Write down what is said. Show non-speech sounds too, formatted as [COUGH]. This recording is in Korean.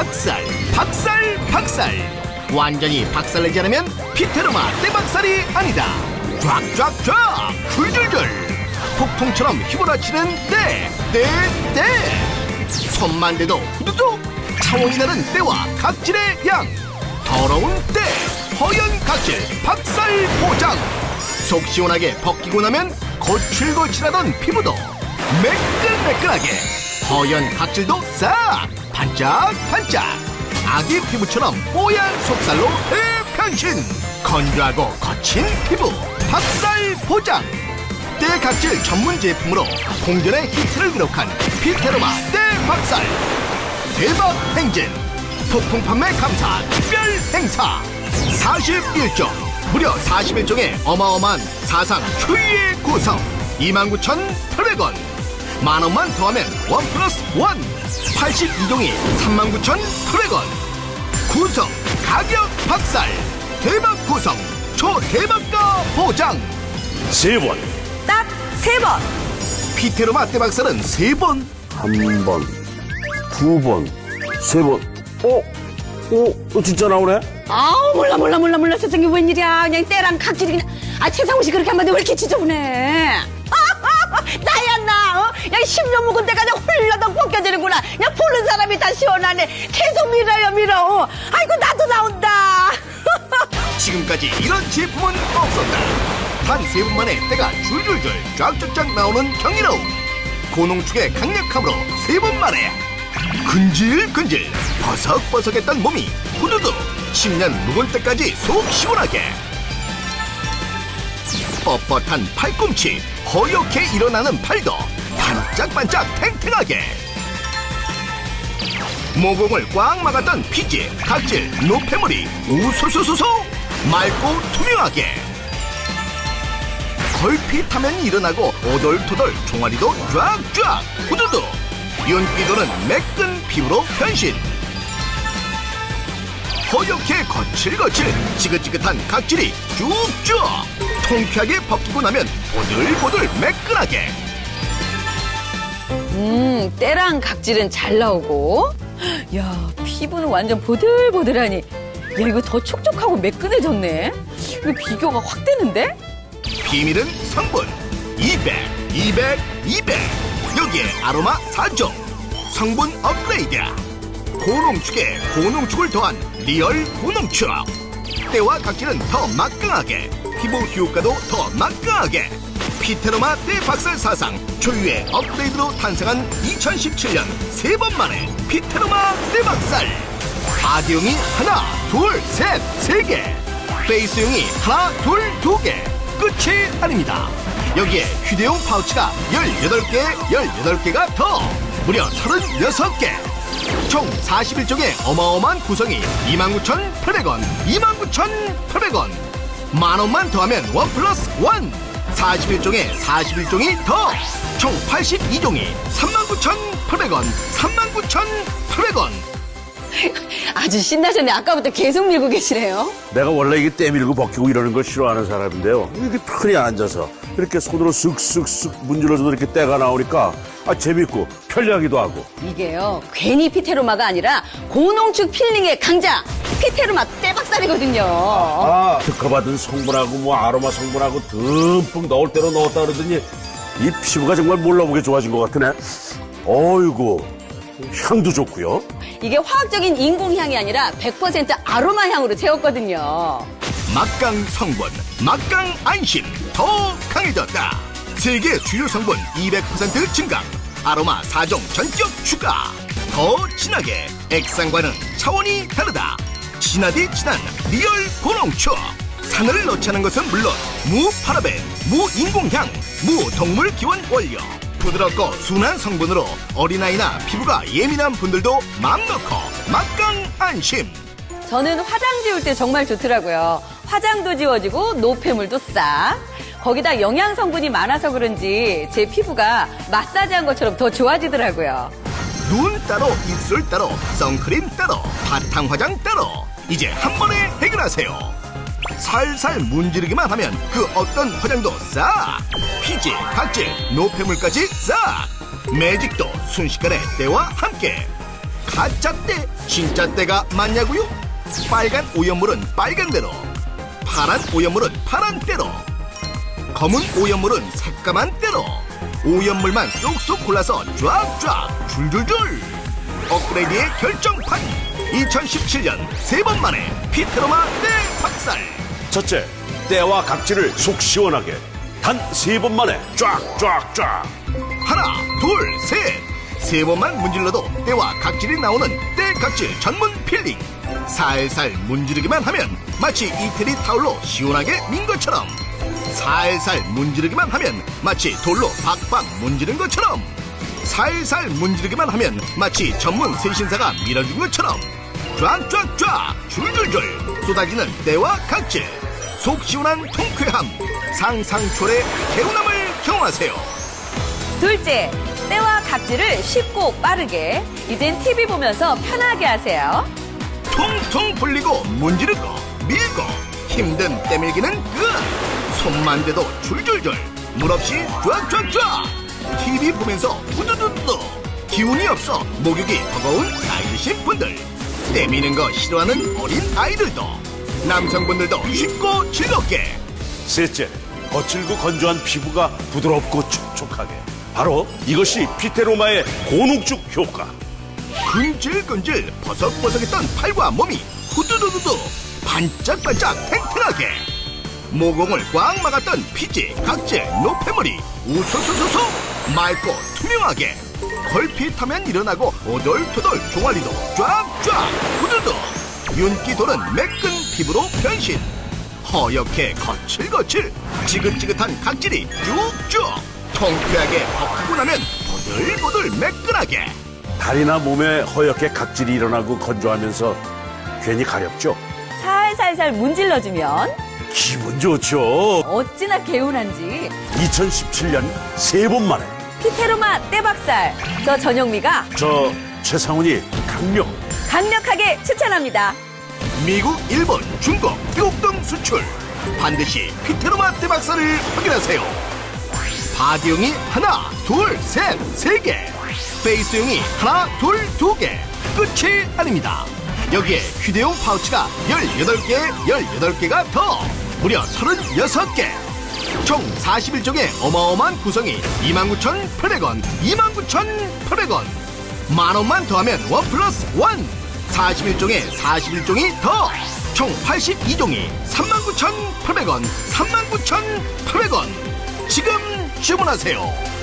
박살 박살 박살. 완전히 박살내지 않으면 피테르마 떼박살이 아니다. 쫙쫙쫙. 줄줄줄. 폭풍처럼 휘몰아치는 때 때 때. 손만 대도 후두둑. 차원이 나는 때와 각질의 양. 더러운 때 허연 각질 박살 포장. 속 시원하게 벗기고 나면 거칠거칠하던 피부도 매끈매끈하게 허연 각질도 싹 반짝반짝. 아기 피부처럼 뽀얀 속살로 대변신. 건조하고 거친 피부. 박살 포장. 때 각질 전문 제품으로 공전의 히트를 기록한 피테르마 때 박살. 대박 행진. 폭풍 판매 감사 특별 행사. 41종 무려 41종의 어마어마한 사상 초유의 구성. 29,800원. 만원만 더하면 원 플러스 원 82종이 39,800원. 구성 가격 박살. 대박 구성 초대박가 보장. 세 번, 딱 세 번. 피테르마 대박살은 3번. 한 번, 두 번, 세 번. 어? 어? 어, 진짜 나오네? 아우 몰라 몰라 몰라 몰라. 세상에 웬일이야. 그냥 때랑 각질이 그냥. 아 최상우 씨 그렇게 하면 왜 이렇게 지저분해 그냥 10년 묵은 때가 그냥 훌러덩 벗겨지는구나 그냥 보는 사람이 다 시원하네 계속 밀어요 밀어 어. 아이고 나도 나온다 [LAUGHS] 지금까지 이런 제품은 없었다. 단 세 분 만에 때가 줄줄줄 쫙쫙쫙 나오는 경이로움. 고농축의 강력함으로 세 번 만에 근질근질 버석버석했던 몸이 후두둑 10년 묵은 때까지 속 시원하게 뻣뻣한 팔꿈치 허옇게 일어나는 팔도 반짝반짝 탱탱하게. 모공을 꽉 막았던 피지, 각질, 노폐물이 우수수수수 맑고 투명하게. 걸핏하면 일어나고 오돌토돌 종아리도 쫙쫙 후두둑 윤기도는 매끈 피부로 변신. 허옇게 거칠거칠 지긋지긋한 각질이 쭉쭉 통쾌하게 벗기고 나면 보들보들 매끈하게 음 때랑 각질은 잘 나오고. 야 피부는 완전 보들보들하니. 야 이거 더 촉촉하고 매끈해졌네. 이거 비교가 확 되는데? 비밀은 성분. 200, 200, 200 여기에 아로마 4종. 성분 업그레이드. 고농축에 고농축을 더한 리얼 고농축. 때와 각질은 더 막강하게. 피부 효과도 더 막강하게 피테로마 대박살 사상 초유의 업그레이드로 탄생한 2017년 세 번 만에 피테로마 대박살 바디용이 하나, 둘, 셋, 세 개. 페이스용이 하나, 둘, 두 개. 끝이 아닙니다. 여기에 휴대용 파우치가 18개, 18개가 더. 무려 36개. 총 41종의 어마어마한 구성이 29,800원, 29,800원. 만원만 더하면 원 플러스 원. 41종에 41종이 더. 총 82종이 39,800원, 39,800원. 아주 신나셨네 아까부터 계속 밀고 계시네요 내가 원래 이게 때밀고 벗기고 이러는 걸 싫어하는 사람인데요. 이렇게 편히 앉아서 이렇게 손으로 쓱쓱쓱 문질러줘도 이렇게 때가 나오니까 아, 재밌고 편리하기도 하고. 이게요 괜히 피테로마가 아니라 고농축 필링의 강자 피테로마 떼박살이거든요 아, 특허받은 성분하고 뭐 아로마 성분하고 듬뿍 넣을 대로 넣었다 그러더니 이 피부가 정말 몰라보게 좋아진 것 같으네. 어이구, 향도 좋고요. 이게 화학적인 인공향이 아니라 100% 아로마 향으로 채웠거든요 막강 성분, 막강 안심 더 강해졌다. 세계 주요 성분 200% 증강, 아로마 4종 전격 추가. 더 진하게 액상과는 차원이 다르다. 진하디 진한 리얼 고농축. 산을 넣지 않은 것은 물론 무파라벤, 무인공향, 무동물 기원 원료. 부드럽고 순한 성분으로 어린아이나 피부가 예민한 분들도 맘 놓고 막강 안심. 저는 화장 지울 때 정말 좋더라고요. 화장도 지워지고 노폐물도 싹. 거기다 영양 성분이 많아서 그런지 제 피부가 마사지한 것처럼 더 좋아지더라고요. 눈 따로, 입술 따로, 선크림 따로, 바탕 화장 따로. 이제 한 번에 해결하세요. 살살 문지르기만 하면 그 어떤 화장도 싹! 피지, 각질, 노폐물까지 싹! 매직도 순식간에 때와 함께! 가짜 때, 진짜 때가 맞냐고요? 빨간 오염물은 빨간 대로, 파란 오염물은 파란 대로, 검은 오염물은 새까만 대로, 오염물만 쏙쏙 골라서 쫙쫙 줄줄줄. 업그레이드의 결정판. 2017년 세 번 만에 피테로마 대박살. 첫째, 때와 각질을 속 시원하게 단 세 번 만에 쫙쫙쫙. 하나, 둘, 셋. 세 번만 문질러도 때와 각질이 나오는 때 각질 전문 필링. 살살 문지르기만 하면 마치 이태리 타올로 시원하게 민 것처럼. 살살 문지르기만 하면 마치 돌로 박박 문지른 것처럼. 살살 문지르기만 하면 마치 전문 세신사가 밀어준 것처럼. 쫙쫙쫙 줄줄줄 쏟아지는 때와 각질. 속 시원한 통쾌함. 상상초래 개운함을 경험하세요. 둘째, 때와 각질을 쉽고 빠르게 이젠 TV 보면서 편하게 하세요. 통통 불리고 문지르고 밀고 힘든 때밀기는 끝 손만 대도 줄줄줄 물 없이 쫙쫙쫙 TV 보면서 후두두두 기운이 없어 목욕이 버거운 나이드신 분들 때미는 거 싫어하는 어린 아이들도 남성분들도 쉽고 즐겁게 셋째, 거칠고 건조한 피부가 부드럽고 촉촉하게. 바로 이것이 피테로마의 고농축 효과. 근질근질 버석버석했던 팔과 몸이 후두두두두 반짝반짝 탱탱하게 모공을 꽉 막았던 피지, 각질, 노폐물이 우수수수수 맑고 투명하게 걸핏하면 일어나고 오돌토돌 종아리도 쫙쫙 후두두 윤기 도는 매끈 피부로 변신 허옇게 거칠거칠 지긋지긋한 각질이 쭉쭉 통쾌하게 벗고 나면 보들보들 매끈하게 다리나 몸에 허옇게 각질이 일어나고 건조하면서 괜히 가렵죠? 살살살 문질러주면 기분 좋죠. 어찌나 개운한지 2017년 세 번 만에 피테로마 때박살. 저 전영미가 저 최상훈이 강력 강력하게 추천합니다. 미국, 일본, 중국, 미국 등 수출. 반드시 피테로마 대박사를 확인하세요. 바디용이 하나, 둘, 셋, 세 개. 페이스용이 하나, 둘, 두 개. 끝이 아닙니다. 여기에 휴대용 파우치가 18개, 18개가 더. 무려 36개 총 41종의 어마어마한 구성이 29,800원, 29,800원. 만 원만 더하면 원 플러스 원. 41종에 41종이 더. 총 82종이 39,800원 39,800원. 지금 주문하세요